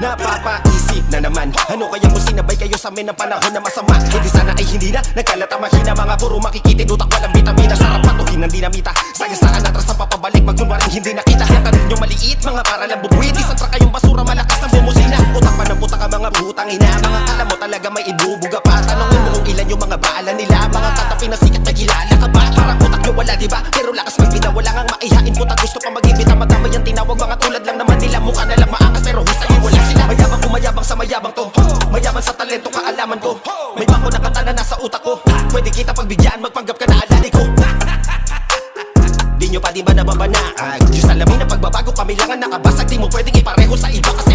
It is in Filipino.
Napapaisip na naman. Ano kaya kung sinabay kayo sa amin ng panahon na masama? Hindi sana ay hindi na Nagkalata mahina Mga puro makikitid Utak walang vitamina Sarap patuhin ng dinamita. Sagasaan atras sa papabalik Magkunwaring hindi nakita. Tanong nyo maliit Mga para lang bubuit Isang truck kayong basura Malakas na bumusina. Utak pa ng puta ka mga putang ina. Mga kala mo talaga may ibubuga pa. Tanongin mo kung ilan yung mga baala nila. Mga tatapin na sikat na kilala ka ba? Parang utak nyo wala diba Pero lakas magbida Wala ngang maihain puta Gusto pa mag-ibita Madamay ang tinawag. Mga tulad lang naman nila Mukha na lang maangas mayabang to Mayaman sa talento kaalaman ko. May bako na kanta na nasa utak ko. Pwede kita pagbigyan Magpanggap ka na alali ko. Di nyo pa di ba nababanaag Diyos alamin na pagbabago kami lang ang nakabasag Di mo pwedeng ipareho sa iba Kasi